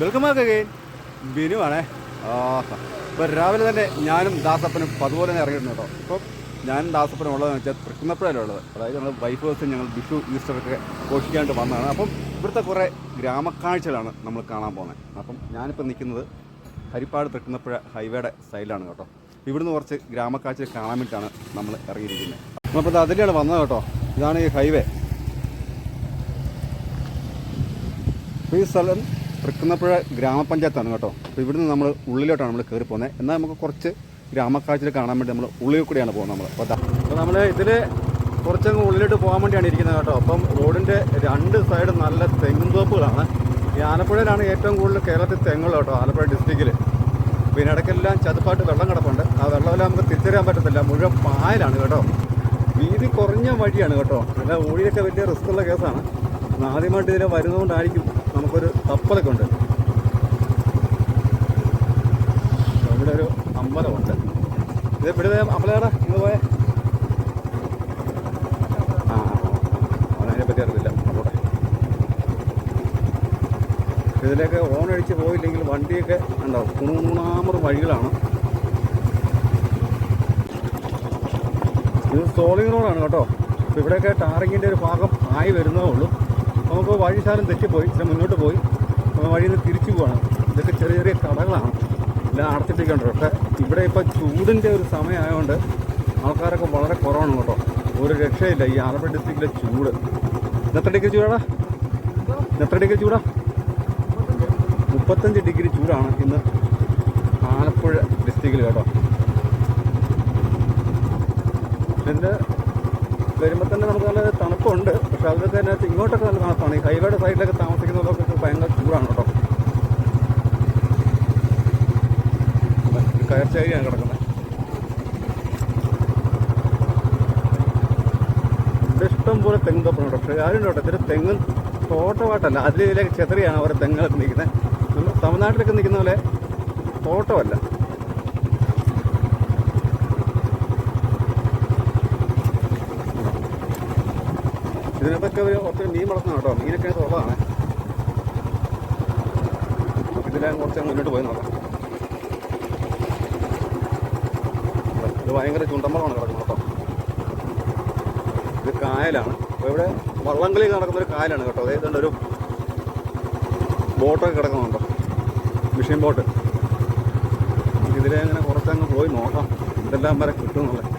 Welcome back again Binu ആണേ ആഹാ ഇപ്പോൾ രാവിലെ തന്നെ ഞാനും ദാസപ്പനും അതുപോലെ തന്നെ ഇറങ്ങിയിരുന്നു കേട്ടോ. ഇപ്പം ഞാനും ദാസപ്പനും ഉള്ളതെന്ന് വെച്ചാൽ തൃക്കുന്നപ്പുഴയിലാണ് ഉള്ളത്. അതായത് ഞങ്ങൾ വൈഫ് ഹൗസ് ഞങ്ങൾ വിഷു ഈസ്റ്ററൊക്കെ ഘോഷിക്കാണ്ട് വന്നതാണ്. അപ്പം ഇവിടുത്തെ കുറേ ഗ്രാമക്കാഴ്ചകളാണ് നമ്മൾ കാണാൻ പോകുന്നത്. അപ്പം ഞാനിപ്പോൾ നിൽക്കുന്നത് ഹരിപ്പാട് തൃക്കുന്നപ്പുഴ ഹൈവേയുടെ സൈഡിലാണ് കേട്ടോ. ഇവിടുന്ന് കുറച്ച് ഗ്രാമക്കാഴ്ച കാണാൻ വേണ്ടിയിട്ടാണ് നമ്മൾ ഇറങ്ങിയിരിക്കുന്നത്. നമ്മളിപ്പോൾ അതിലാണ് വന്നത് കേട്ടോ. ഇതാണ് ഈ ഹൈവേ. ഈ സ്ഥലം തൃക്കുന്നപ്പുഴ ഗ്രാമപഞ്ചായത്താണ് കേട്ടോ. അപ്പോൾ ഇവിടുന്ന് നമ്മൾ ഉള്ളിലോട്ടാണ് നമ്മൾ കയറി പോകുന്നത് എന്നാൽ നമുക്ക് കുറച്ച് ഗ്രാമക്കാഴ്ചയിൽ കാണാൻ വേണ്ടി നമ്മൾ ഉള്ളിൽ കൂടിയാണ് പോകുന്നത് നമ്മൾ അപ്പോൾ അപ്പോൾ നമ്മൾ ഇതിൽ കുറച്ചങ്ങ് ഉള്ളിലോട്ട് പോകാൻ വേണ്ടിയാണ് ഇരിക്കുന്നത് കേട്ടോ. അപ്പം റോഡിന്റെ രണ്ട് സൈഡ് നല്ല തെങ്ങും തോപ്പുകളാണ് ഈ ആലപ്പുഴയിലാണ് ഏറ്റവും കൂടുതൽ കേരളത്തിൽ തെങ്ങുകൾ കേട്ടോ ആലപ്പുഴ ഡിസ്ട്രിക്റ്റിൽ പിന്നെ ഇടയ്ക്കെല്ലാം ചതുപ്പായിട്ട് വെള്ളം കിടപ്പുണ്ട്. ആ വെള്ളമെല്ലാം നമുക്ക് തിരിച്ചറിയാൻ പറ്റത്തില്ല. മുഴുവൻ പായലാണ് കേട്ടോ. വീതി കുറഞ്ഞ വഴിയാണ് കേട്ടോ. അല്ല ഓടിയൊക്കെ വലിയ റിസ്ക് ഉള്ള കേസാണ്. ആദ്യമായിട്ട് ഇതിൽ വരുന്നതുകൊണ്ടായിരിക്കും നമുക്കൊരു തപ്പലൊക്കെ ഉണ്ട്. ഇവിടെ ഒരു അമ്പലമുണ്ട്. ഇത് ഇവിടെ അമ്പലയുടെ? ഇന്ന് പോയ. ആ അതിനെ പറ്റി അറിയില്ല അങ്ങോട്ടെ ഇതിലേക്ക് ഓൺ അടിച്ച് പോയില്ലെങ്കിൽ വണ്ടിയൊക്കെ ഉണ്ടാവും. മൂന്നാമത് വഴികളാണ്. ഇത് സോളിംഗ് റോഡാണ് കേട്ടോ. ഇവിടെയൊക്കെ ടാറിങ്ങിന്റെ ഒരു ഭാഗം ആയി വരുന്നേ ഉള്ളൂ. നമുക്ക് വഴി ശാലം തെറ്റിപ്പോയി ഇച്ചിരി മുന്നോട്ട് പോയി. വഴിയിൽ നിന്ന് തിരിച്ചു പോവാണ്. ഇതൊക്കെ ചെറിയ ചെറിയ കടകളാണ്. എല്ലാം അടച്ചിട്ടൊക്കെയുണ്ട് പക്ഷേ ഇവിടെ ഇപ്പോൾ ചൂടിന്റെ ഒരു സമയമായതുകൊണ്ട് ആൾക്കാരൊക്കെ വളരെ കുറവാണ് കേട്ടോ. ഒരു രക്ഷയില്ല ഈ ആലപ്പുഴ ഡിസ്ട്രിക്റ്റിലെ ചൂട്. എത്ര ഡിഗ്രി ചൂടാടാ? എത്ര ഡിഗ്രി ചൂടാ? മുപ്പത്തഞ്ച് ഡിഗ്രി ചൂടാണ് ഇന്ന് ആലപ്പുഴ ഡിസ്ട്രിക്റ്റിൽ കേട്ടോ. ഇതിന്റെ വരുമ്പോൾ തന്നെ നമുക്ക് നല്ല തണുപ്പുണ്ട്. പക്ഷെ അതിലൊക്കെ തന്നെ ഇങ്ങോട്ടൊക്കെ നല്ല തണുപ്പാണ് ഈ ഹൈവേയുടെ സൈഡിലൊക്കെ താമസിക്കുന്നവർക്കൊക്കെ ഭയങ്കര ചൂടാണ് കേട്ടോ. കയർച്ചയാണ് കിടക്കുന്നത്. ഇവിടെ ഇഷ്ടം പോലെ തെങ്ങ് തോപ്പുണ്ട് പക്ഷേ ആരും കേട്ടോ ഇതൊരു തെങ്ങ് തോട്ടമായിട്ടല്ല. അതിലേക്ക് ചെത്രിയാണ് അവരുടെ അവരെ തെങ്ങുകളൊക്കെ നിൽക്കുന്നത്. തമിഴ്നാട്ടിലൊക്കെ നിൽക്കുന്ന പോലെ തോട്ടമല്ല. ഇതിനകത്തൊക്കെ അവർ ഒത്തിരി മീൻ വളർത്തുന്ന കേട്ടോ. മീനൊക്കെ ഉള്ളതാണ്. ഇതിലെ കുറച്ച് മുന്നോട്ട് പോയി നോക്കാം. ഇത് ഭയങ്കര ചുണ്ടമ്പളമാണ് കിടക്കുന്നത് കേട്ടോ. ഇത് കായലാണ്. അപ്പോൾ ഇവിടെ വള്ളംകളി നടക്കുന്ന ഒരു കായലാണ് കേട്ടോ. അതായത് ഒരു ബോട്ടൊക്കെ കിടക്കുന്നുണ്ടോ മിഷീൻ ബോട്ട്. ഇതിലെ അങ്ങനെ കുറച്ചങ്ങ് പോയി നോക്കാം. എന്തെല്ലാം വരെ കിട്ടുമെന്നുള്ളത്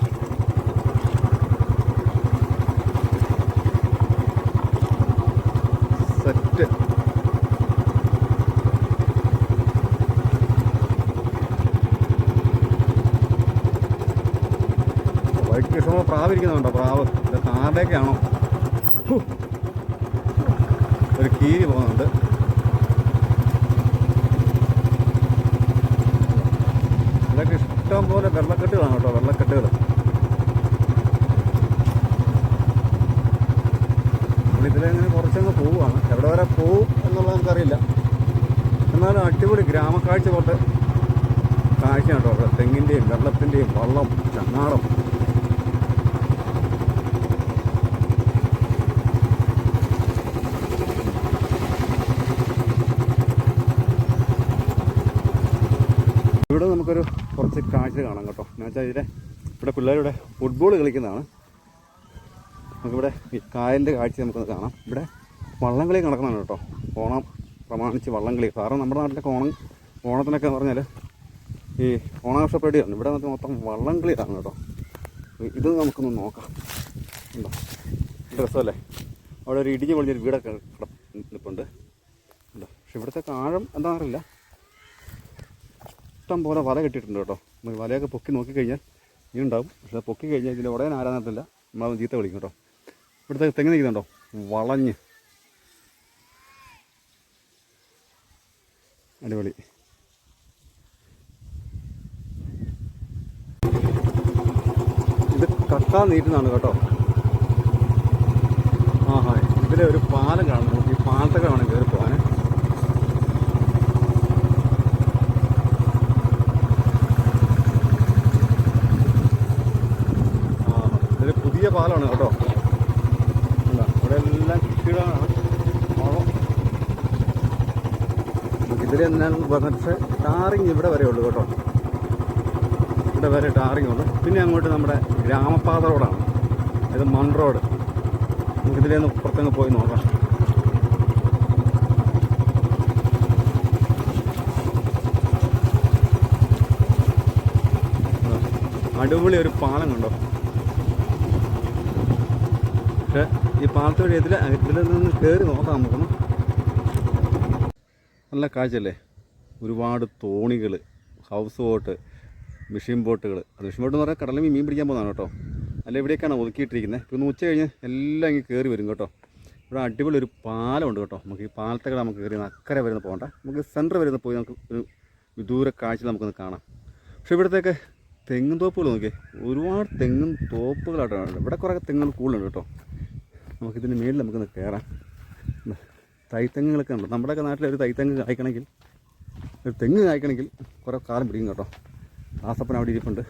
സെറ്റ് വൈറ്റ് കൃഷ്ണ പ്രാവ്? ഇത്. ഒരു കീരി പോകുന്നുണ്ട്. ഇതൊക്കെ ഇഷ്ടം പോലെ വെള്ളക്കെട്ടുകളാണ് കേട്ടോ വെള്ളക്കെട്ടുകൾ. ഇതിലെങ്ങനെ കുറച്ചങ്ങ് പോവുകയാണ്. എവിടെ വരെ പോവും എന്നുള്ളത് നമുക്കറിയില്ല. എന്നാലും അടിപൊളി ഗ്രാമക്കാഴ്ച കൊണ്ട് കാഴ്ചയാണ് കേട്ടോ അവിടെ. തെങ്ങിന്റെയും വെള്ളത്തിന്റെയും വള്ളം ചങ്ങാടം ഇവിടെ നമുക്കൊരു കുറച്ച് കാഴ്ച കാണാം കേട്ടോ. എന്ന് വെച്ചാൽ ഇതിലെ ഇവിടെ പിള്ളേരിവിടെ ഫുട്ബോൾ കളിക്കുന്നതാണ്. നമുക്കിവിടെ ഈ കായലിന്റെ കാഴ്ച നമുക്കൊന്ന് കാണാം. ഇവിടെ വള്ളംകളി നടക്കുന്നതാണ് കേട്ടോ. ഓണം പ്രമാണിച്ച് വള്ളംകളി. കാരണം നമ്മുടെ നാട്ടിലൊക്കെ ഓണം ഓണത്തിനൊക്കെ എന്ന് പറഞ്ഞാൽ ഈ ഓണാഘോഷ പരിപാടിയാണ്. ഇവിടെ നമുക്ക് മൊത്തം വള്ളംകളിയാണ് കേട്ടോ. ഇത് നമുക്കൊന്ന് നോക്കാം. ഉണ്ടോ? രസമല്ലേ? അവിടെ ഒരു ഇടിഞ്ഞ് പൊളിഞ്ഞൊരു വീടൊക്കെ നിൽപ്പുണ്ട് ഉണ്ടോ? പക്ഷെ ഇവിടുത്തെ കാഴം അറിയില്ല ഇഷ്ടം പോലെ വല കെട്ടിയിട്ടുണ്ട് കേട്ടോ. വലയൊക്കെ പൊക്കി നോക്കിക്കഴിഞ്ഞാൽ ഇനി ഉണ്ടാവും. പക്ഷേ പൊക്കി കഴിഞ്ഞാൽ ഇതിൽ ഉടനെ ആരാന്നത്തില്ല നമ്മളത് ചീത്ത വിളിക്കും കേട്ടോ. ഇവിടുത്തെ തെങ്ങ് നിൽക്കുന്നുണ്ടോ? വളഞ്ഞ്. അടിപൊളി. ഇത് കക്കാ നീറ്റുന്നതാണ് കേട്ടോ. ആഹാ ഇതിലെ ഒരു പാലം കാണുന്നു. ഈ പാലത്തൊക്കെ കാണുന്നത് കയറി പോകാൻ ആ ഇതൊരു പാലമാണ് കേട്ടോ. അല്ല ഇവിടെ എല്ലാം കൃഷികളാണ് ഇതിൽ എന്നാൽ പറഞ്ഞിട്ട് ടാറിങ് ഇവിടെ വരെ ഉള്ളൂ കേട്ടോ. ഇവിടെ വരെ ടാറിങ് ഉള്ളൂ. പിന്നെ അങ്ങോട്ട് നമ്മുടെ ഗ്രാമപാത റോഡാണ്. ഇത് മൺ റോഡ്. നമുക്ക് ഇതിലേന്ന് പുറത്തങ്ങ് പോയി നോക്കാം. അടിപൊളി ഒരു പാലം കണ്ടോ? പക്ഷെ ഈ പാലത്തെ വഴി നിന്ന് കയറി നോക്കാം നമുക്കൊന്ന്. നല്ല കാഴ്ചയല്ലേ? ഒരുപാട് തോണികൾ ഹൗസ് ബോട്ട് മെഷീൻ ബോട്ടുകൾ അത് മെഷീൻ ബോട്ട് എന്ന് പറഞ്ഞാൽ കടലിൽ മീൻ പിടിക്കാൻ പോകുന്നതാണ് കേട്ടോ. അല്ല ഇവിടേക്കാണ് ഒതുക്കിയിട്ടിരിക്കുന്നത്. ഇപ്പം ഉച്ച കഴിഞ്ഞ് എല്ലാം ഇങ്ങനെ കയറി വരും കേട്ടോ. ഇവിടെ അടിപൊളി ഒരു പാലമുണ്ട് കേട്ടോ. നമുക്ക് ഈ പാലത്തെ കൂടെ നമുക്ക് കയറി അക്കരെ വരുന്ന പോകണ്ട. നമുക്ക് സെന്റർ വരുന്ന പോയി നമുക്ക് ഒരു വിദൂര കാഴ്ച നമുക്കൊന്ന് കാണാം. പക്ഷേ ഇവിടത്തേക്ക് തെങ്ങും തോപ്പുകൾ നോക്കിയേ. ഒരുപാട് തെങ്ങും തോപ്പുകളായിട്ടാണ്. ഇവിടെ കുറേ തെങ്ങുകൾ കൂടുതലുണ്ട് കേട്ടോ. നമുക്കിതിന് മേളിൽ നമുക്കൊന്ന് കയറാം തൈത്തെങ്ങുകളൊക്കെ ഉണ്ട് നമ്മുടെയൊക്കെ നാട്ടിൽ ഒരു തൈത്തെങ്ങ് കായ്ക്കണമെങ്കിൽ ഒരു തെങ്ങ് കായ്ക്കണമെങ്കിൽ കുറേ കാലം പിടിക്കും കേട്ടോ. ദാസപ്പൻ അവിടെ ഇരിപ്പുണ്ട്.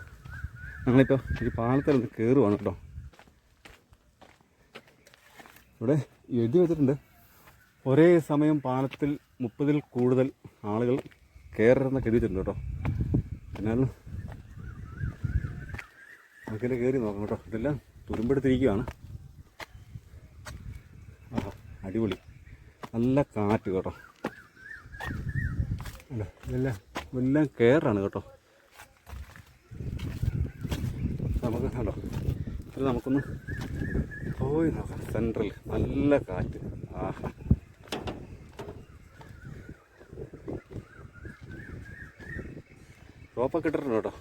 ഞങ്ങളിപ്പോൾ ഈ പാലത്തിൽ ഒന്ന് കയറുവാണ് കേട്ടോ. ഇവിടെ എഴുതി വെച്ചിട്ടുണ്ട് ഒരേ സമയം പാലത്തിൽ മുപ്പതിൽ കൂടുതൽ ആളുകൾ കയറരുതെന്നൊക്കെ എഴുതി കേട്ടോ. എന്നാലും നമുക്കിതിൽ കയറി നോക്കാം കേട്ടോ. ഇതെല്ലാം തുരുമ്പെടുത്തിരിക്കുകയാണ്. ആഹാ അടിപൊളി. നല്ല കാറ്റ് കേട്ടോ. അല്ല ഇതെല്ലാം എല്ലാം കയറാണ് കേട്ടോ. നമുക്ക് കണ്ടോ? ഇത്ര നമുക്കൊന്ന് പോയി നോക്കാം. സെൻട്രൽ നല്ല കാറ്റ്. ആഹാ. റോപ്പൊക്കെ ഇട്ടിട്ടുണ്ട് കേട്ടോ.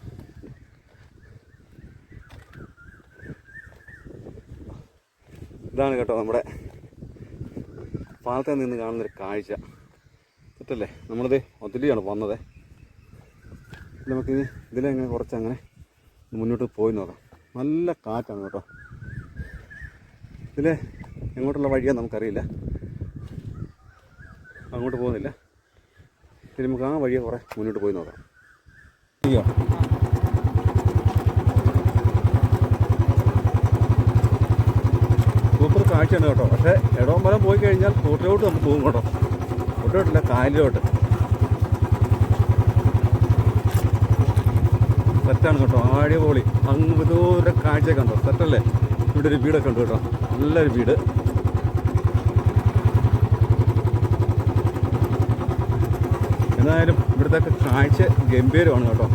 ഇതാണ് കേട്ടോ നമ്മുടെ പാലത്തിൽ നിന്ന് കാണുന്നൊരു കാഴ്ച. തെറ്റല്ലേ നമ്മളിത് ഒത്തിരിയാണ് വന്നത്. നമുക്കിനി ഇതിലെങ്ങനെ കുറച്ചങ്ങനെ മുന്നോട്ട് പോയി നോക്കാം. നല്ല കാറ്റാണ് കേട്ടോ. ഇതിൽ എങ്ങോട്ടുള്ള വഴിയാണ് നമുക്കറിയില്ല. അങ്ങോട്ട് പോകുന്നില്ല. ഇനി നമുക്ക് ആ വഴിയെ കുറേ മുന്നോട്ട് പോയി നോക്കാം. സൂപ്പർ കാഴ്ചയാണ് കേട്ടോ. പക്ഷേ ഇടവമ്പലം പോയി കഴിഞ്ഞാൽ കോട്ടയോട്ട് നമുക്ക് പോകും കേട്ടോ. കോട്ടയോട്ടില്ല കായലിലോട്ട്. സെറ്റാണ് കേട്ടോ. അടിപൊളി. അങ്ങ് ദൂരെ കാഴ്ച കണ്ടോ? സെറ്റല്ലേ? ഇവിടെ ഒരു വീടൊക്കെ ഉണ്ട് കേട്ടോ. നല്ലൊരു വീട്. എന്തായാലും ഇവിടുത്തെ കാഴ്ച ഗംഭീരമാണ് കേട്ടോ.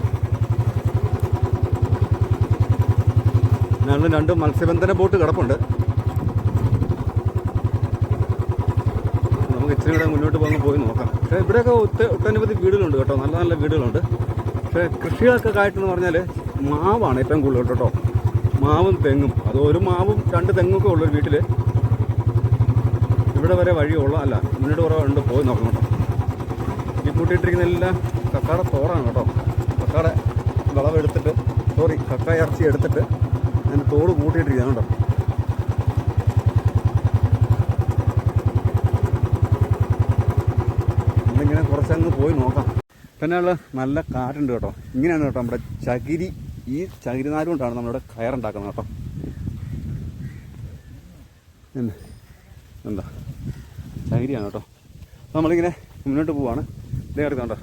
ഞങ്ങൾ രണ്ട് മത്സ്യബന്ധന ബോട്ട് കിടപ്പുണ്ട്. നമുക്ക് ഇച്ചിരി കൂടെ മുന്നോട്ട് പോകുന്ന പോയി നോക്കാം. പക്ഷേ ഇവിടെയൊക്കെ ഒത്ത ഒട്ടനവധി വീടുകളുണ്ട് കേട്ടോ. നല്ല നല്ല വീടുകളുണ്ട്. പക്ഷേ കൃഷികളൊക്കെ കായിട്ടെന്ന് പറഞ്ഞാൽ മാവാണ് ഏറ്റവും കൂടുതൽ കേട്ടോ. മാവും തെങ്ങും. അത് ഒരു മാവും രണ്ട് തെങ്ങൊക്കെ ഉള്ളൊരു വീട്ടിൽ ഇവിടെ വരെ വഴിയുള്ള അല്ല മുന്നോട്ട് കുറവ് ഉണ്ട്. പോയി നോക്കണം കേട്ടോ. ഈ കൂട്ടിയിട്ടിരിക്കുന്ന എല്ലാം കക്കാടെ തോറാണ് കേട്ടോ. കക്കാടെ വിളവെടുത്തിട്ട് സോറി കക്ക ഇറച്ചി എടുത്തിട്ട് അതിന്റെ തോട് കൂട്ടിയിട്ടിരിക്കുകയാണ് കേട്ടോ നമ്മളിങ്ങനെ കുറച്ചങ്ങ് പോയി നോക്കാം. പിന്നെ ഉള്ള നല്ല കാറ്റുണ്ട് കേട്ടോ. ഇങ്ങനെയാണ് കേട്ടോ നമ്മുടെ ചകിരി ഈ ചകിരി നാര് കൊണ്ടാണ് നമ്മളിവിടെ കയറുണ്ടാക്കുന്നത് കേട്ടോ. എന്താ? ചകിരിയാണ് കേട്ടോ. നമ്മളിങ്ങനെ മുന്നോട്ട് പോവാണ്. ഇതേ കിടക്കുന്നുണ്ടോ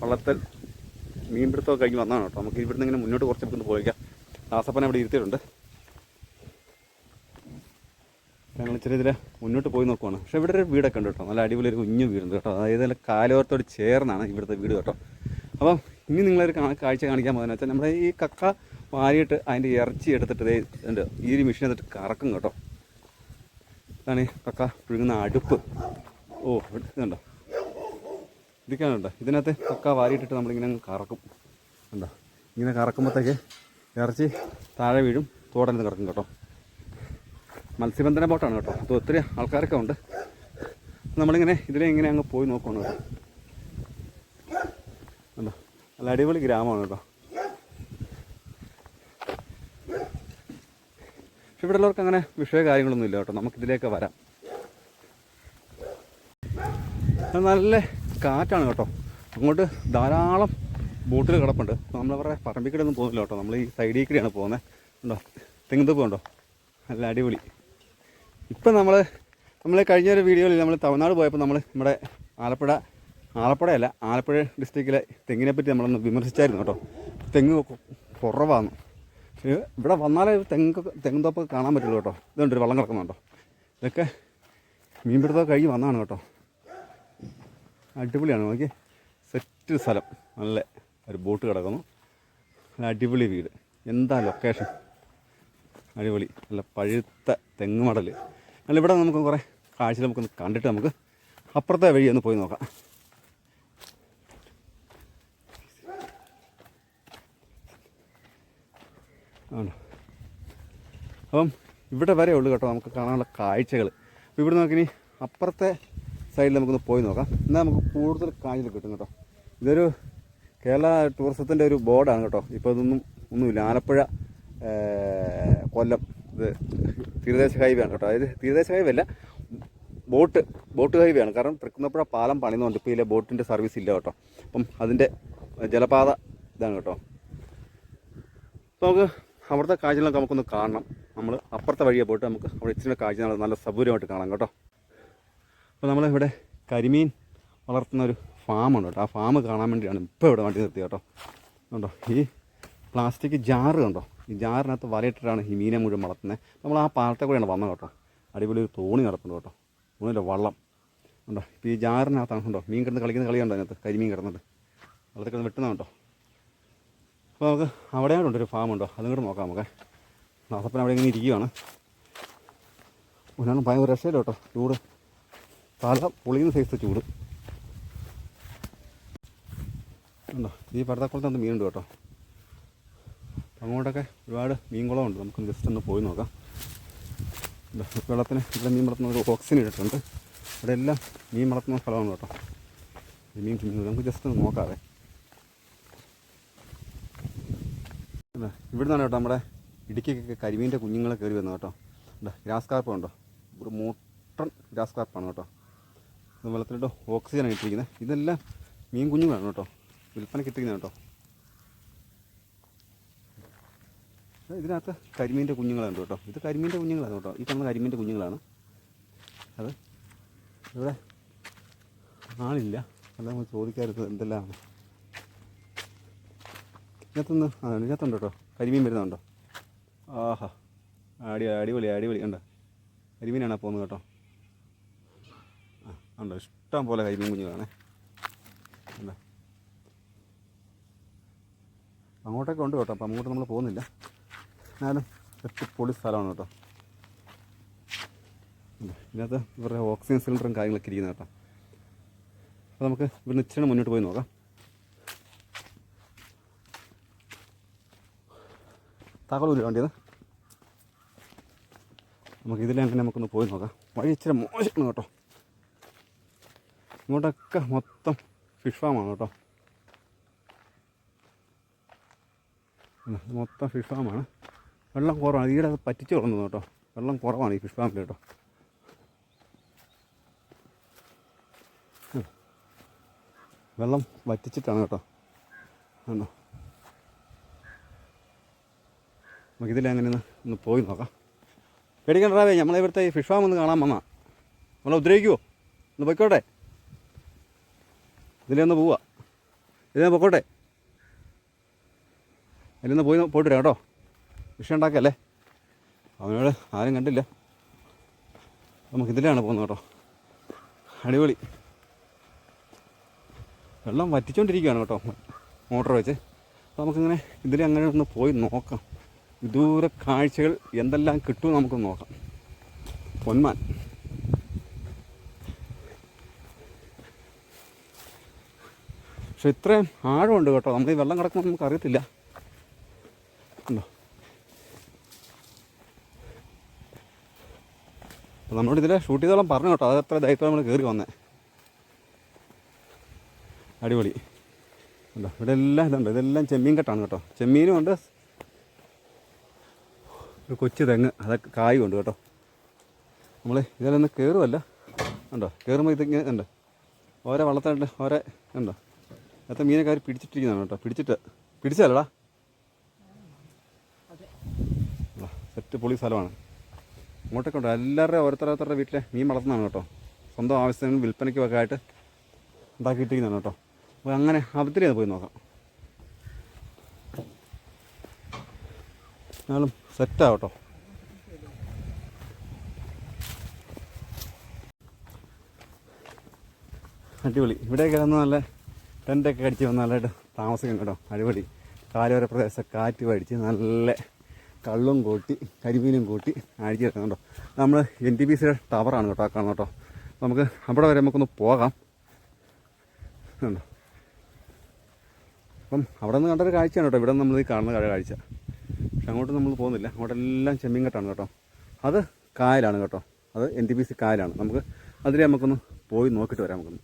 വള്ളത്തിൽ മീൻപിടുത്തമൊക്കെ കഴിഞ്ഞ് വന്നതാണ് കേട്ടോ. നമുക്ക് ഇവിടുന്ന് ഇങ്ങനെ മുന്നോട്ട് കുറച്ച് പോയിക്കാം. ദാസപ്പനെ അവിടെ ഇരുത്തിയിട്ടുണ്ട്. ഞങ്ങൾ ഇച്ചിരി ഇതിൽ മുന്നോട്ട് പോയി നോക്കുവാണ്. പക്ഷേ ഇവിടെ ഒരു വീടൊക്കെ ഉണ്ട് കേട്ടോ. നല്ല അടിപൊളി ഒരു കുഞ്ഞു വീടുണ്ട് കേട്ടോ. അതായത് നല്ല കാലോരത്തോട് ചേർന്നാണ് ഇവിടുത്തെ വീട് കേട്ടോ. അപ്പം ഇനി നിങ്ങളൊരു കാഴ്ച കാണിക്കാൻ പോകുന്നത് വെച്ചാൽ നമ്മുടെ ഈ കക്ക വാരിയിട്ട് അതിന്റെ ഇറച്ചി എടുത്തിട്ട് ഉണ്ട് ഈ ഒരു മെഷീൻ എടുത്തിട്ട് കറക്കും കേട്ടോ. ഇതാണ് കക്ക പുഴുങ്ങുന്ന അടുപ്പ്. ഓ ഇതുണ്ടോ? ഇതൊക്കെയാണ് കേട്ടോ. ഇതിനകത്ത് കക്ക വാരിയിട്ടിട്ട് നമ്മളിങ്ങനെ കറക്കും. ഉണ്ടോ ഇങ്ങനെ കറക്കുമ്പോഴത്തേക്ക് ഇറച്ചി താഴെ വീഴും തോടനെ കറക്കും കേട്ടോ. മത്സ്യബന്ധന ബോട്ടാണ് കേട്ടോ. അപ്പോൾ ഒത്തിരി ആൾക്കാരൊക്കെ ഉണ്ട്. നമ്മളിങ്ങനെ ഇതിലെ ഇങ്ങനെ അങ്ങ് പോയി നോക്കണം കേട്ടോ. കണ്ടോ? നല്ല അടിപൊളി ഗ്രാമമാണ് കേട്ടോ. പക്ഷെ ഇവിടെ ഉള്ളവർക്ക് അങ്ങനെ വിഷയ കാര്യങ്ങളൊന്നും ഇല്ല കേട്ടോ. നമുക്കിതിലേക്ക് വരാം. നല്ല കാറ്റാണ് കേട്ടോ. അങ്ങോട്ട് ധാരാളം ബോട്ടിൽ കിടപ്പുണ്ട്. നമ്മൾ നമ്മളവരുടെ പറമ്പിക്കടൊന്നും പോകുന്നില്ല കേട്ടോ. നമ്മൾ ഈ സൈഡിൽ കൂടിയാണ് പോകുന്നത്. ഉണ്ടോ തെങ്ങുന്തപ്പ് ഉണ്ടോ നല്ല അടിപൊളി. ഇപ്പം നമ്മൾ നമ്മൾ കഴിഞ്ഞ ഒരു വീഡിയോയിൽ നമ്മൾ തമിഴ്നാട് പോയപ്പോൾ നമ്മൾ നമ്മുടെ ആലപ്പുഴ ആലപ്പുഴയല്ല ആലപ്പുഴ ഡിസ്ട്രിക്റ്റിലെ തെങ്ങിനെ പറ്റി നമ്മളൊന്ന് വിമർശിച്ചായിരുന്നു കേട്ടോ. തെങ്ങ് കുറവാണ് ഇവിടെ വന്നാലേ തെങ്ങ് തെങ്ങ് തോപ്പൊക്കെ കാണാൻ പറ്റുള്ളൂ കേട്ടോ. ഇതുണ്ട് ഒരു വെള്ളം കിടക്കുന്നുണ്ടോ ഇതൊക്കെ മീൻപിടുത്തം കഴിഞ്ഞ് വന്നതാണ് കേട്ടോ. അടിപൊളിയാണ്. നോക്കി സെറ്റ് സ്ഥലം. നല്ല ഒരു ബോട്ട് കിടക്കുന്നു. നല്ല അടിപൊളി വീട്. എന്താ ലൊക്കേഷൻ അടിപൊളി. നല്ല പഴുത്ത തെങ്ങ് മടൽ അല്ല ഇവിടെ നമുക്ക് കുറേ കാഴ്ച നമുക്കൊന്ന് കണ്ടിട്ട് നമുക്ക് അപ്പുറത്തെ വഴി ഒന്ന് പോയി നോക്കാം. ആണോ? അപ്പം ഇവിടെ വരെ ഉള്ളു കേട്ടോ നമുക്ക് കാണാനുള്ള കാഴ്ചകൾ അപ്പോൾ ഇവിടെ നോക്കിനി അപ്പുറത്തെ സൈഡിൽ നമുക്കൊന്ന് പോയി നോക്കാം. എന്നാൽ നമുക്ക് കൂടുതൽ കാഴ്ചകൾ കിട്ടും കേട്ടോ. ഇതൊരു കേരള ടൂറിസത്തിന്റെ ഒരു ബോർഡാണ് കേട്ടോ. ഇപ്പോൾ ഇതൊന്നും ഒന്നുമില്ല. ആലപ്പുഴ കൊല്ലം. ഇത് തീരദേശ ഹൈവേ ആണ് കേട്ടോ. അതായത് തീരദേശ ഹൈവേ അല്ല ബോട്ട് ബോട്ട് ഹൈവേ ആണ് കാരണം തൃക്കുന്നപ്പുഴ പാലം പണിയുന്നുണ്ട് ഇപ്പോൾ ഇല്ല ബോട്ടിന്റെ സർവീസ് ഇല്ല കേട്ടോ. അപ്പം അതിന്റെ ജലപാത ഇതാണ് കേട്ടോ. നമുക്ക് അവിടുത്തെ കാഴ്ചകളൊക്കെ നമുക്കൊന്ന് കാണണം. നമ്മൾ അപ്പുറത്തെ വഴിയെ പോയിട്ട് നമുക്ക് അവിടെ ഇച്ചിരി കാഴ്ച നല്ല- സൗകര്യമായിട്ട് കാണാം കേട്ടോ. അപ്പോൾ നമ്മളിവിടെ കരിമീൻ വളർത്തുന്ന ഒരു ഫാമുണ്ട് കേട്ടോ. ആ ഫാം കാണാൻ വേണ്ടിയാണ് ഇപ്പോൾ ഇവിടെ വണ്ടി നിർത്തിയത് കേട്ടോ. കണ്ടോ? ഈ പ്ലാസ്റ്റിക് ജാറ് കണ്ടോ? ഈ ജാറിനകത്ത് വലയിട്ടിട്ടാണ് ഈ മീനെ മുഴുവൻ വളർത്തുന്നത് നമ്മൾ ആ പാലത്തെ കൂടെയാണ് വന്നത് കേട്ടോ. അടിപൊളി ഒരു തോണി നടപ്പുണ്ട് കേട്ടോ. തോണിയില്ല വള്ളം. ഉണ്ടോ ഇപ്പോൾ ഈ ജാറിനകത്താണ് ഉണ്ടോ മീൻ കിടന്ന് കളിക്കുന്ന കളിയുണ്ടോ അതിനകത്ത്. കരിമീൻ കിടന്നിട്ട്. വെള്ളത്തിൽ കിടന്ന് വെട്ടുന്നുണ്ടോ അപ്പോൾ നമുക്ക് അവിടെയായിട്ടുണ്ട് ഒരു ഫാം ഉണ്ടോ? അതും കൂടെ നോക്കാം നമുക്ക്. നാസപ്പൻ അവിടെ ഇങ്ങനെ ഇരിക്കുകയാണ് ഒരാളും ഭയങ്കര രക്ഷയില്ല കേട്ടോ? ചൂട്. തല പൊളിയുന്ന സൈസ് ചൂട്. ഉണ്ടോ ഈ പടത്തക്കുളത്ത് മീനുണ്ട് കേട്ടോ. അങ്ങോട്ടൊക്കെ ഒരുപാട് മീൻ കുളമുണ്ട് നമുക്ക് ജസ്റ്റ് ഒന്ന് പോയി നോക്കാം. വെള്ളത്തിന് ഇവിടെ മീൻ വളർത്തുന്ന ഒരു ഓക്സിജൻ ഇട്ടിട്ടുണ്ട്. ഇവിടെ എല്ലാം മീൻ വളർത്തുന്ന സ്ഥലമാണ് കേട്ടോ. മീൻ തിന്നുന്നത് നമുക്ക് ജസ്റ്റ് ഒന്ന് നോക്കാവേ. ഇതാ, ഇവിടുന്നാണ് കേട്ടോ നമ്മുടെ ഇടുക്കിക്കൊക്കെ കരിമീന്റെ കുഞ്ഞുങ്ങളെ കയറി വരുന്നത് കേട്ടോ. എന്താ ഗ്രാസ് കാർപ്പ് ഉണ്ടോ ഒരു മോട്ടൺ ഗ്രാസ് കാർപ്പാണ് കേട്ടോ. ഇത് ഓക്സിജൻ ഇട്ടിരിക്കുന്നത്. ഇതെല്ലാം മീൻ കുഞ്ഞുങ്ങളാണ് കേട്ടോ. വിൽപ്പന കിട്ടിയിരിക്കുന്നത് കേട്ടോ. ഇതിനകത്ത് കരിമീന്റെ കുഞ്ഞുങ്ങളുണ്ട് കേട്ടോ. ഇത് കരിമീന്റെ കുഞ്ഞുങ്ങളാണ് കേട്ടോ. ഈ കാണുന്ന കരിമീന്റെ കുഞ്ഞുങ്ങളാണ്. അത് ഇവിടെ ആളില്ല. അല്ല നമ്മൾ ചോദിക്കാറുണ്ട് എന്തെല്ലാം ഇതിനകത്തുനിന്ന് ആ ഇതിനകത്തുണ്ട് കേട്ടോ. കരിമീൻ വരുന്നുണ്ടോ? ആഹാ. അടി അടിപൊളി അടിപൊളി. ഉണ്ട് കരിമീനാണ് പോകുന്നത് കേട്ടോ. ആ ഉണ്ടോ ഇഷ്ടം പോലെ കരിമീൻ കുഞ്ഞുങ്ങളാണേ. ഉണ്ടോ അങ്ങോട്ടൊക്കെ ഉണ്ട് കേട്ടോ. അപ്പം അങ്ങോട്ട് നമ്മൾ പോകുന്നില്ല. എന്നാലും പൊളി സ്ഥലമാണ് കേട്ടോ? ഇതിനകത്ത് ഇവരുടെ ഓക്സിജൻ സിലിണ്ടറും കാര്യങ്ങളൊക്കെ ഇരിക്കുന്നത് കേട്ടോ. അപ്പോൾ നമുക്ക് ഇവിടുന്ന് ഇച്ചിരി മുന്നോട്ട് പോയി നോക്കാം. താക്കോലൂരി വണ്ടിയത് നമുക്ക് ഇതിലെങ്ങനെ നമുക്കൊന്ന് പോയി നോക്കാം. വഴി ഇച്ചിരി മോശമാണ് കേട്ടോ. ഇങ്ങോട്ടൊക്കെ മൊത്തം ഫിഷ് ഫാമാണ് കേട്ടോ. മൊത്തം ഫിഷ് ഫാമാണ് വെള്ളം കുറവാണ്. ഈടെ അത് പറ്റിച്ച് തുടങ്ങുന്നു കേട്ടോ. വെള്ളം കുറവാണ് ഈ ഫിഷ് ഫാമിൽ കേട്ടോ. വെള്ളം വറ്റിച്ചിട്ടാണ് കേട്ടോ. ആണോ? നമുക്ക് ഇതിലെങ്ങനെ ഒന്ന് ഒന്ന് പോയി നോക്കാം. പേടിക്കണ്ടാവേ നമ്മളെ ഇവിടുത്തെ ഈ ഫിഷ് ഫാം ഒന്ന് കാണാൻ വന്നാ. നമ്മളെ ഉദ്രവിക്കുമോ ഒന്ന് പൊയ്ക്കോട്ടെ. ഇതിലൊന്ന് പോവാ. ഇതിനെ പൊക്കോട്ടെ. അതിലൊന്ന് പോയി പോയിട്ട് കേട്ടോ. വിഷയം ഉണ്ടാക്കല്ലേ അവനോട് ആരും കണ്ടില്ല. നമുക്ക് ഇതിലാണ് പോകുന്നത് കേട്ടോ. അടിപൊളി. വെള്ളം വറ്റിച്ചോണ്ടിരിക്കുകയാണ് കേട്ടോ മോട്ടർ വെച്ച്. അപ്പോൾ നമുക്കിങ്ങനെ ഇതിൽ അങ്ങനെ ഒന്ന് പോയി നോക്കാം. വിദൂര കാഴ്ചകൾ എന്തെല്ലാം കിട്ടും നമുക്ക് നോക്കാം. പൊന്മാൻ. പക്ഷെ ഇത്രയും ആഴമുണ്ട് കേട്ടോ. നമ്മൾ ഈ വെള്ളം കിടക്കുമ്പോൾ നമുക്കറിയത്തില്ല. ഉണ്ടോ നമ്മളോട് ഇതിൽ ഷൂട്ട് ചെയ്തോളം പറഞ്ഞു കേട്ടോ. അത് എത്ര ദൈവം നമ്മൾ കയറി വന്നേ. അടിപൊളി. ഉണ്ടോ ഇവിടെ എല്ലാം ഇതുണ്ട്. ഇതെല്ലാം ചെമ്മീൻ കെട്ടാണ് കേട്ടോ. ചെമ്മീനും ഉണ്ട്. ഒരു കൊച്ചു തെങ്ങ്. അതൊക്കെ കായും ഉണ്ട് കേട്ടോ. നമ്മൾ ഇതിലൊന്ന് കയറുമല്ല ഉണ്ടോ കയറുമ്പോൾ ഇതിങ്ങനെ ഉണ്ട് ഓരോ വള്ളത്തായിട്ട് ഓരോ ഉണ്ടോ അത്ര മീനെ കയറി പിടിച്ചിട്ടിരിക്കുന്നതാണ് കേട്ടോ. പിടിച്ചിട്ട്. പിടിച്ചല്ലടാ സെറ്റ് പൊളി സ്ഥലമാണ്. ഇങ്ങോട്ടൊക്കെ ഉണ്ട്. എല്ലാവരുടെയും ഓരോരുത്തരോരുത്തരുടെ വീട്ടിലെ മീൻ വളർത്തുന്നതാണ് കേട്ടോ. സ്വന്തം ആവശ്യത്തിന് വിൽപ്പനയ്ക്കും ഒക്കെ ആയിട്ട് ഉണ്ടാക്കിയിട്ടിരിക്കുന്നതാണ് കേട്ടോ. അപ്പോൾ അങ്ങനെ അതിലേ പോയി നോക്കാം. എന്നാലും സെറ്റാവട്ടോ അടിപൊളി. ഇവിടെയൊക്കെ വന്ന് നല്ല ടെന്റൊക്കെ അടിച്ച് വന്ന് നല്ലതായിട്ട് താമസിക്കും കേട്ടോ. അടിപൊളി. കാലോര പ്രദേശം കാറ്റ് അടിച്ച് നല്ല കള്ളും കൂട്ടി കരിമീനും കൂട്ടി അടിച്ച് നമ്മൾ എൻ ടി പി സിയുടെ ടവറാണ് കേട്ടോ ആ കാണുന്നത് കേട്ടോ. നമുക്ക് അവിടെ വരെ നമുക്കൊന്ന് പോകാം. അപ്പം അവിടെ നിന്ന് കണ്ടൊരു കാഴ്ചയാണ് കേട്ടോ. ഇവിടെ നമ്മൾ ഈ കാണുന്ന കാഴ്ച. പക്ഷെ അങ്ങോട്ട് നമ്മൾ പോകുന്നില്ല. അങ്ങോട്ടെല്ലാം ചെമ്മീൻകെട്ടാണ് കേട്ടോ. അത് കായലാണ് കേട്ടോ. അത് എൻ ടി പി സി കായലാണ്. നമുക്ക് അതിലെ നമുക്കൊന്ന് പോയി നോക്കിയിട്ട് വരാം നമുക്കൊന്ന്.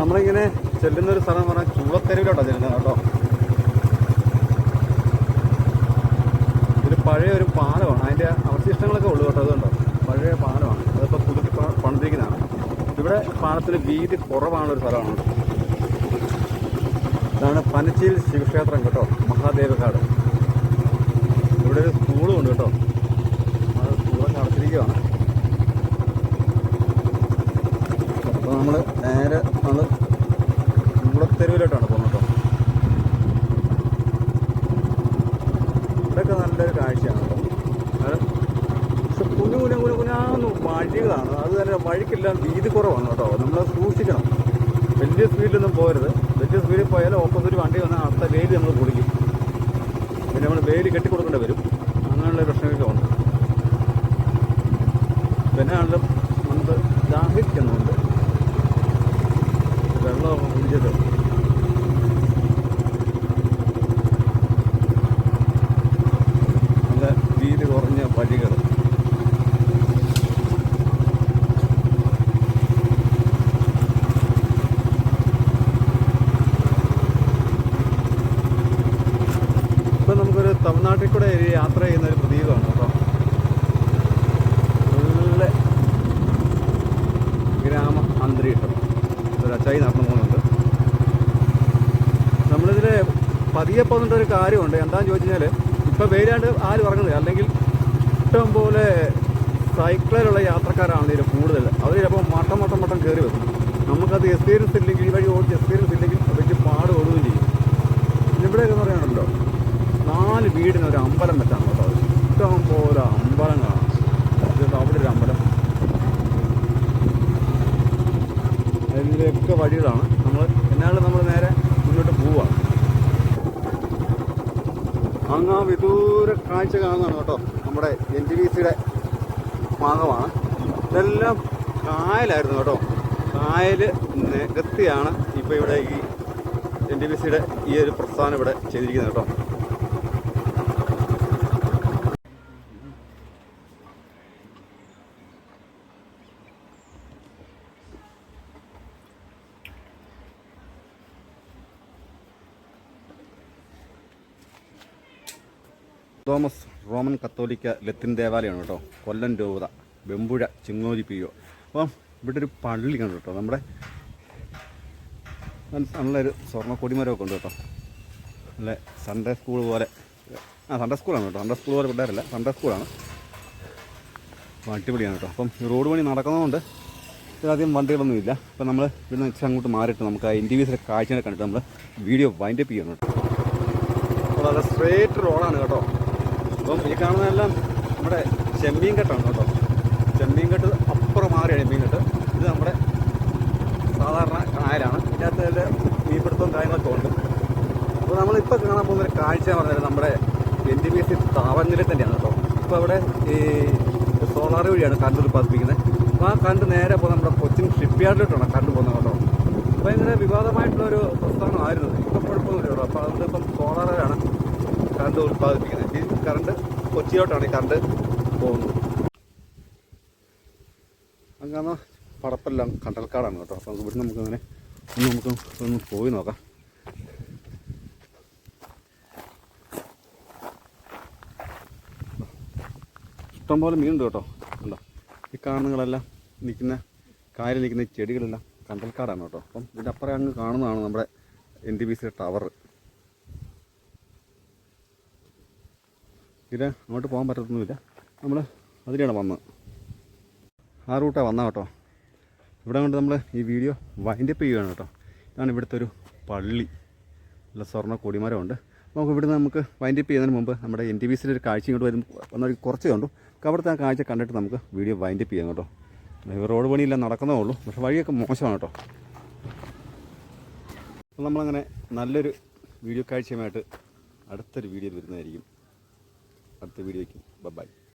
നമ്മളിങ്ങനെ ചെല്ലുന്ന ഒരു സ്ഥലം പറഞ്ഞാൽ ചുള്ളത്തെരുവിലോട്ടാണ് ചെല്ലുന്നത് കേട്ടോ. പഴയ ഒരു പാലമാണ് അതിന്റെ അവശിഷ്ടങ്ങളൊക്കെ ഉള്ളു കേട്ടോ അതുകൊണ്ടോ? പഴയ പാലമാണ് അതിപ്പോൾ പുതുക്കി പണിതിരിക്കുന്നതാണ്. ഇവിടെ പാലത്തിന് വീതി കുറവാണൊരു സ്ഥലമാണ്. ഇതാണ് പനച്ചിയിൽ ശിവക്ഷേത്രം കേട്ടോ മഹാദേവകാട് ഇവിടെ ഒരു സ്കൂളും ഉണ്ട് കേട്ടോ. അത് സ്കൂളൊക്കെ അടച്ചിരിക്കുകയാണ് അപ്പോൾ നമ്മൾ നേരെ നമ്മൾ കുളത്തെരുവിലോട്ടാണ് പോകുന്നത് കേട്ടോ ഇവിടെയൊക്കെ നല്ലൊരു കാഴ്ചയാണ് കേട്ടോ അത് പക്ഷെ കുഞ്ഞു കുഞ്ഞു കുഞ്ഞു കുഞ്ഞാന്ന് വഴികളാണ് അത് തന്നെ വഴിക്കെല്ലാം വീതി കുറവാണ് കേട്ടോ. നമ്മൾ സൂക്ഷിക്കണം. വലിയ സ്പീഡിലൊന്നും പോരുത് വലിയ സ്പീഡിൽ പോയാൽ ഓപ്പോസിറ്റ് വണ്ടി വന്നാൽ അടുത്ത വേലി നമ്മൾ കുടിക്കും പിന്നെ നമ്മൾ വേലി കെട്ടിക്കൊടുക്കേണ്ടി വരും. അങ്ങനെയുള്ള പ്രശ്നങ്ങളൊക്കെ ഉണ്ട്. പിന്നെ ആണെങ്കിലും നമുക്ക് ദാഹിക്കുന്നുണ്ട് വെള്ളം കുടിച്ചിട്ട് നല്ല വീതി കുറഞ്ഞ വഴികൾ ഇപ്പം നമുക്കൊരു തമിഴ്നാട്ടിൽ കൂടെ ഒരു യാത്ര ചെയ്യുന്ന ഒരു പ്രതീകമാണ് കേട്ടോ നല്ല ഗ്രാമ ഇഷ്ടം ഒരു അച്ചായി നടന്നു പോകുന്നുണ്ട്. നമ്മളിതിൽ പതിയെ പോകുന്നുണ്ട് ഒരു കാര്യമുണ്ട്. എന്താണെന്ന് ചോദിച്ചു കഴിഞ്ഞാൽ ഇപ്പോൾ വെയിലാണ്ട് ആരും ഇറങ്ങുന്നില്ല അല്ലെങ്കിൽ ഇഷ്ടം പോലെ സൈക്കിളിലുള്ള യാത്രക്കാരാണ് കൂടുതൽ അവർ ചിലപ്പോൾ മട്ടം മട്ടം മട്ടം കയറി വരും. നമുക്കത് എക്സ്പീരിയൻസ് ഇല്ലെങ്കിൽ ഈ വഴി ഓടിച്ച് എക്സ്പീരിയൻസ് ഇല്ലെങ്കിൽ വലിയ പാട് ഓടുകയും ചെയ്യും. ഇവിടെയൊക്കെ പറയാനുണ്ടല്ലോ നാല് വീടിന് ഒരു അമ്പലം വെച്ചാണ് കേട്ടോ ഇഷ്ടം പോലെ അമ്പലം കാണാം അവിടെ ഒരു അമ്പലം അതിലൊക്കെ വഴികളാണ്. നമ്മൾ എന്നാലും നമ്മൾ നേരെ മുന്നോട്ട് പോവുക അങ്ങ് വിദൂര കാഴ്ച കാണുന്നതാണ് കേട്ടോ. നമ്മുടെ എൻ ടി ബി സിയുടെ ഭാഗമാണ്. ഇതെല്ലാം കായലായിരുന്നു കേട്ടോ. കായൽ നികത്തിയാണ് ഇപ്പോൾ ഇവിടെ ഈ എൻ ടി ബി സിയുടെ ഈ ഒരു പ്രസ്ഥാനം ഇവിടെ ചെയ്തിരിക്കുന്നത് കേട്ടോ. റോമൻ കത്തോലിക്ക ലത്തിൻ ദേവാലയമാണ് കേട്ടോ. കൊല്ലം രൂപത വെമ്പുഴ ചിങ്ങോരി പി ഒ. അപ്പം ഇവിടെ ഒരു പള്ളി കണ്ടു കേട്ടോ. നമ്മുടെ നല്ല- നല്ലൊരു സ്വർണ കൊടിമരമൊക്കെ ഉണ്ട് കേട്ടോ. നല്ല സൺഡേ സ്കൂൾ പോലെ. ആ സൺഡേ സ്കൂളാണ് കേട്ടോ. സൺഡേ സ്കൂൾ പോലെ പിള്ളേരല്ല. സൺഡേ സ്കൂളാണ് അടിപൊളിയാണ് കേട്ടോ. അപ്പം റോഡ് പണി നടക്കുന്നതുകൊണ്ട് ഇതിലധികം വണ്ടികളൊന്നും ഇല്ല. അപ്പം നമ്മൾ ഇവിടുന്ന് ഇച്ചിരി അങ്ങോട്ട് മാറിയിട്ട് നമുക്ക് ആ വിസിലെ കാഴ്ചകളെ കണ്ടിട്ട് നമ്മൾ വീഡിയോ വൈൻഡപ്പ് ചെയ്യണം കേട്ടോ. നല്ല സ്ട്രേറ്റ് റോഡാണ് കേട്ടോ. അപ്പം ഈ കാണുന്നതെല്ലാം നമ്മുടെ ചെമ്മീൻ കെട്ടാണ് കേട്ടോ. ചെമ്മീൻ കെട്ട് അപ്പുറം മാറിയാണ് ചെമ്മീൻ കെട്ട് ഇത് നമ്മുടെ സാധാരണ കായലാണ്. ഇതിനകത്ത് മീൻപിടുത്തവും കാര്യങ്ങളൊക്കെ ഉണ്ട്. അപ്പോൾ നമ്മളിപ്പോൾ കാണാൻ പോകുന്ന ഒരു കാഴ്ച എന്ന് പറഞ്ഞാൽ നമ്മുടെ എൻ ഡി ബി സി താവന്നില തന്നെയാണ് കേട്ടോ. ഇപ്പോൾ ഇവിടെ ഈ സോളാർ വഴിയാണ് കറണ്ട് ഉൽപ്പാദിപ്പിക്കുന്നത് അപ്പോൾ ആ കറണ്ട് നേരെ പോകുന്ന നമ്മുടെ കൊച്ചിൻ ഷിപ്പ് യാർഡിലോട്ടാണ് കറണ്ട് പോകുന്നത് കേട്ടോ. അപ്പോൾ ഇങ്ങനെ വിവാദമായിട്ടുള്ള ഒരു പ്രസ്ഥാനമായിരുന്നു. ഇപ്പം കുഴപ്പമൊന്നുമില്ല കേട്ടോ. അപ്പോൾ അതുകൊണ്ട് ഇപ്പം സോളാറിലാണ് കറണ്ട് ഉൽപ്പാദിപ്പിക്കുന്നത് കറണ്ട് കൊച്ചിയിലോട്ടാണ് ഈ കറണ്ട് പോകുന്നത്. അങ്ങനെ പടപ്പെല്ലാം കണ്ടൽക്കാടാണ് കേട്ടോ. അപ്പോൾ ഇവിടുന്ന് നമുക്ക് അങ്ങനെ ഒന്ന് നമുക്ക് ഒന്ന് പോയി നോക്കാം. ഇഷ്ടംപോലെ മീനുണ്ട് കേട്ടോ. കണ്ടോ? ഈ കാണുന്നങ്ങളെല്ലാം നിൽക്കുന്ന കായലിൽ നിൽക്കുന്ന ചെടികളെല്ലാം കണ്ടൽക്കാടാണ് കേട്ടോ. അപ്പം ഇതിന്റെ അപ്പുറം അങ്ങ് കാണുന്നതാണ് നമ്മുടെ N T B C tower തീരെ അങ്ങോട്ട് പോകാൻ പറ്റത്തൊന്നുമില്ല. നമ്മൾ അതിലാണ് വന്നത്. ആ റൂട്ടാണ് വന്നത് കേട്ടോ. ഇവിടെ കൊണ്ട് നമ്മൾ ഈ വീഡിയോ വൈൻഡപ്പ് ചെയ്യുകയാണ് കേട്ടോ. ഇതാണ് ഇവിടുത്തെ ഒരു പള്ളി. നല്ല സ്വർണ കൊടിമരമുണ്ട്. നമുക്ക് ഇവിടുന്ന് നമുക്ക് വൈൻഡപ്പ് ചെയ്യുന്നതിന് മുമ്പ് നമ്മുടെ എൻ ടി ബി സിയുടെ ഒരു കാഴ്ച ഇങ്ങോട്ട് വരും വന്ന കുറച്ച് കണ്ടു. അവിടുത്തെ ആ കാഴ്ച കണ്ടിട്ട് നമുക്ക് വീഡിയോ വൈൻഡപ്പ് ചെയ്യാം കേട്ടോ. റോഡ് പണിയെല്ലാം നടക്കുന്നേ ഉള്ളൂ. പക്ഷേ വഴിയൊക്കെ മോശമാണ് കേട്ടോ. അപ്പോൾ നമ്മളങ്ങനെ നല്ലൊരു വീഡിയോ കാഴ്ചയുമായിട്ട് അടുത്തൊരു വീഡിയോ വരുന്നതായിരിക്കും. അടുത്ത വീഡിയോയ്ക്ക്. ബൈ